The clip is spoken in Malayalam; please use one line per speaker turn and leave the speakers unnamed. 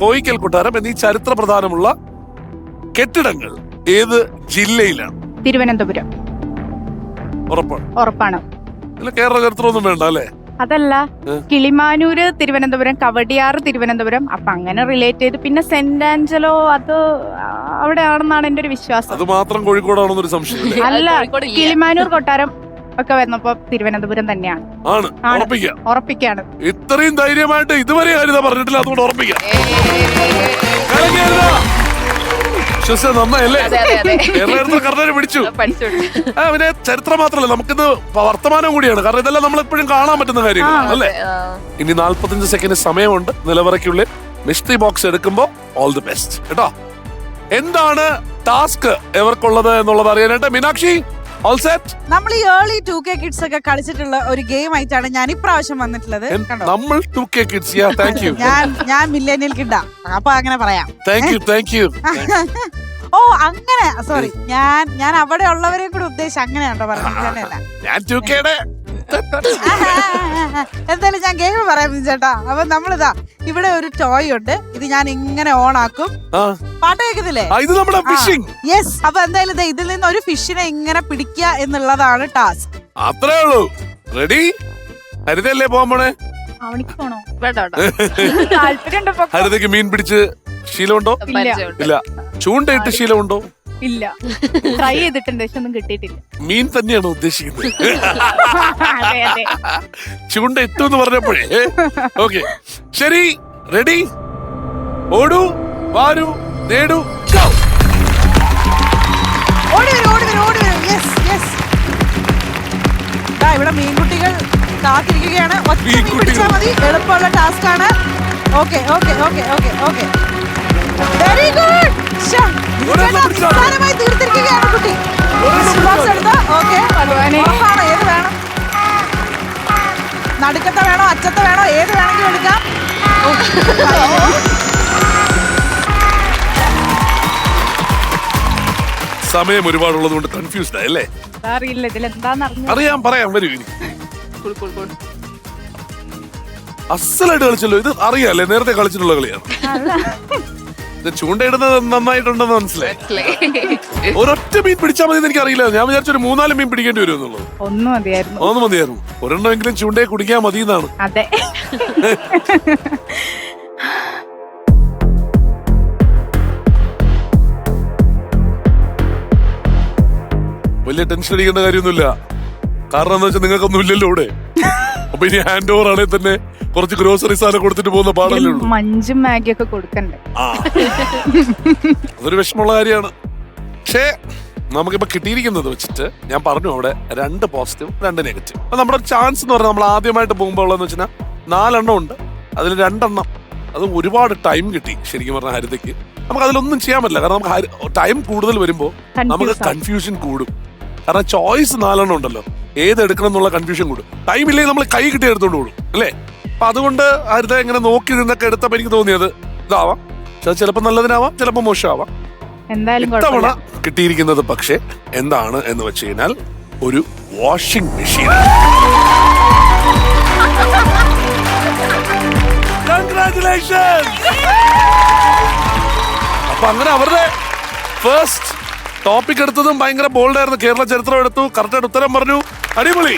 കോയിക്കൽ കൊട്ടാരം എന്നീ ചരിത്ര പ്രധാനമുള്ള കെട്ടിടങ്ങൾ ഏത് ജില്ലയിലാണ്
തിരുവനന്തപുരം
ഉറപ്പാണ്
ഉറപ്പാണ്
കേരള ചരിത്രമൊന്നും വേണ്ട അല്ലേ
അതല്ല
ഏ?
കിളിമാനൂര് തിരുവനന്തപുരം കവടിയാറ് തിരുവനന്തപുരം അപ്പൊ അങ്ങനെ റിലേറ്റ് ചെയ്ത് പിന്നെ സെന്റ് ആഞ്ചലോ അത് അവിടെ ആണെന്നാണ് എന്റെ ഒരു വിശ്വാസം
അത് മാത്രം കോഴിക്കോടാണെന്നൊരു സംശയം അല്ലേ?
അല്ല
കോഴിക്കോട് ഇല്ല.
കിളിമാനൂർ കൊട്ടാരം ഒക്കെ വന്നപ്പോ തിരുവനന്തപുരം തന്നെയാണ്.
ആണ്.
ആണ്.
ഉറപ്പിക്കാം.
ഉറപ്പിക്കാണ്.
ഇത്രയും ധൈര്യമായിട്ട് ഇതുവരെ ഹരിത പറഞ്ഞിട്ടില്ല അതുകൊണ്ട് ഉറപ്പിക്കാം. ഹരിത. നന്നായല്ലേ?
അതെ അതെ അതെ.
കേരളത്തിൽ കർണനെ പിടിച്ചു.
പഠിച്ചോണ്ട്
ആ, പിന്നെ ചരിത്രം മാത്രമല്ല നമുക്കിത് വർത്തമാനം കൂടിയാണ്. കാരണം ഇതെല്ലാം നമ്മൾ എപ്പോഴും കാണാൻ പറ്റുന്ന കാര്യങ്ങളാണ് അല്ലേ? ഇനി നാല്പത്തഞ്ച് സെക്കൻഡ് സമയമുണ്ട്. നിലവറയ്ക്കുള്ളിൽ മിസ്റ്ററി ബോക്സ് എടുക്കുമ്പോൾ ഓൾ ദി ബെസ്റ്റ് കേട്ടോ? എന്താണ് ടാസ്ക് എവർക്കുള്ളത് എന്നുള്ളത് അറിയാനായിട്ട് മീനാക്ഷി?
നമ്മൾ ഈ ഏർലി ടു കെ കിഡ്സ് ഒക്കെ കളിച്ചിട്ടുള്ള ഒരു ഗെയിം ആയിട്ടാണ് ഞാൻ ഇപ്രാവശ്യം വന്നിട്ടുള്ളത്.
നമ്മൾ ടു കെ കിഡ്സ്
ഞാൻ ഞാൻ മില്ലേനിയൽ കിഡാ അപ്പൊ അങ്ങനെ പറയാം.
താങ്ക് യു താങ്ക് യു
ഓ അങ്ങനെ സോറി ഞാൻ ഞാൻ അവിടെ ഉള്ളവരെ കൂടെ ഉദ്ദേശിച്ച് അങ്ങനെയാണോ പറഞ്ഞത്?
ഞാൻ ടു. കെയുടെ
എന്തായാലും ഞാൻ ഗെയിം പറയാം ചേട്ടാ. അപ്പൊ നമ്മളിതാ ഇവിടെ ഒരു ടോയ് ഉണ്ട്. ഇത് ഞാൻ ഇങ്ങനെ ഓൺ ആക്കും.
ആ.
പാട്ട് കേൾക്കുന്നില്ലേ?
ആ, ഇത് നമ്മുടെ ഫിഷിംഗ്
യെസ് അപ്പൊ എന്തായാലും ദേ ഇതിൽ നിന്ന് ഒരു ഫിഷിനെ ഇങ്ങനെ പിടിക്കുക എന്നുള്ളതാണ് ടാസ്ക്
അത്രേ ഉള്ളൂ. റെഡി ഹരിതല്ലേ പോകാൻ പോണേ?
അവനിക്ക് പോണോ?
വേണ്ട വേണ്ട.
താല്പര്യം ഉണ്ടോ
ഹരിതയ്ക്ക് മീൻ പിടിച്ച് ശീലമുണ്ടോ? ഇല്ല. ചൂണ്ടയിട്ട് ശീലമുണ്ടോ?
ഇല്ല. ട്രൈ ചെയ്തിട്ടുണ്ട് പക്ഷെ ഒന്നും കിട്ടിയിട്ടില്ല.
മീൻ തന്നെയാണ് ഉദ്ദേശിക്കുന്നത്. ചൂണ്ട എത്തുമെന്ന് എന്ന് പറഞ്ഞപ്പോഴേ. ഓക്കെ. ശരി റെഡി. ഓടൂ വാരു നേടൂ go.
ഓടി വരും ഓടി വരും ഓടി വരും. യെസ് യെസ് ഇവിടെ മീൻകുട്ടികൾ കാത്തിരിക്കുകയാണ്. ഒറ്റ മീൻ. പിടിച്ചാൽ മതി. എളുപ്പമുള്ള ടാസ്ക് ആണ്. Okay okay okay okay okay very good നടുക്കത്തെ വേണോ അച്ചത്തെ വേണോ ഏത് വേണമെങ്കിലും എടുക്കാം.
സമയം ഒരുപാടുള്ളത് കൊണ്ട് കൺഫ്യൂസ്ഡ് ആയല്ലേ?
അറിയില്ല ഇതിലെന്താന്ന്
അറിയാം പറയാം വരൂ ഇനി. അസലായിട്ട് കളിച്ചല്ലോ ഇത് അറിയാല്ലേ നേരത്തെ കളിച്ചിട്ടുള്ള കളിയാണ്. ചൂണ്ടയിടുന്നത് നന്നായിട്ടുണ്ടെന്ന് മനസ്സിലായി.
മനസ്സിലായി.
ഒരൊറ്റ മീൻ പിടിച്ചാൽ മതി എനിക്ക് അറിയില്ല ഞാൻ വിചാരിച്ച ഒരു മൂന്നാൽ മീൻ പിടിക്കേണ്ടി വരും എന്നുള്ളത്.
ഒന്നും മതിയായിരുന്നു.
അതൊന്നും മതിയായിരുന്നു. ഒരെണ്ണമെങ്കിലും ചൂണ്ടയെ കുടിക്കാൻ മതി എന്നാണ്
അതെ.
വലിയ ടെൻഷൻ അടിക്കേണ്ട കാര്യമൊന്നുമില്ല. കാരണം എന്താ വെച്ചാൽ നിങ്ങൾക്കൊന്നും ഇല്ലല്ലോ ഇവിടെ. അപ്പൊ ഇനി ഹാൻഡ് ഓവർ ആണെങ്കിൽ തന്നെ കുറച്ച് ഗ്രോസറി സാധനം കൊടുത്തിട്ട് പോകുന്ന പാടല്ലേ ഉള്ളൂ.
മഞ്ചും മാഗി ഒക്കെ കൊടുക്കണ്ടേ?
ആ. അതൊരു വിഷമമുള്ള കാര്യമാണ്. പക്ഷേ നമുക്കിപ്പോ കിട്ടിയിരിക്കുന്നത് വെച്ചിട്ട് ഞാൻ പറഞ്ഞു അവിടെ രണ്ട് പോസിറ്റീവ് രണ്ട് നെഗറ്റീവ് അപ്പൊ നമ്മുടെ ചാൻസ് എന്ന് പറഞ്ഞാൽ നമ്മൾ ആദ്യമായിട്ട് പോകുമ്പോൾ ഉള്ളതെന്ന് വെച്ചാൽ നാലെണ്ണം ഉണ്ട്. അതിൽ രണ്ടെണ്ണം അത് ഒരുപാട് ടൈം കിട്ടി ശരിക്കും പറഞ്ഞ ഹരിതയ്ക്ക്. നമുക്ക് അതിലൊന്നും ചെയ്യാൻ പറ്റില്ല. കാരണം നമുക്ക് ടൈം കൂടുതൽ വരുമ്പോൾ നമുക്ക് കൺഫ്യൂഷൻ കൂടും. കാരണം ചോയ്സ് നാലെണ്ണം ഉണ്ടല്ലോ. ഏത് എടുക്കണം എന്നുള്ള കൺഫ്യൂഷൻ കൂടും. ടൈം ഇല്ലെങ്കിൽ നമ്മൾ കൈ കിട്ടി എടുത്തോണ്ട് കൂടും അല്ലേ? അപ്പൊ അതുകൊണ്ട് ഹരിത ഇങ്ങനെ നോക്കി നിന്നൊക്കെ എടുത്തപ്പോ എനിക്ക് തോന്നിയത് ഇതാവാം. അത് ചിലപ്പോൾ നല്ലതിനാവാം ചിലപ്പോൾ മോശമാവാം.
എന്തായാലും
ഇത്തവണ കിട്ടിയിരിക്കുന്നത് പക്ഷേ എന്താണ് എന്ന് വെച്ച് കഴിഞ്ഞാൽ ഒരു വാഷിംഗ് മെഷീൻ അപ്പൊ അങ്ങനെ അവരുടെ ഫസ്റ്റ് ടോപ്പിക് എടുത്തതും ഭയങ്കര ബോൾഡായിരുന്നു കേരള ചരിത്രം എടുത്തു കറക്റ്റായിട്ട് ഉത്തരം പറഞ്ഞു. അടിപൊളി.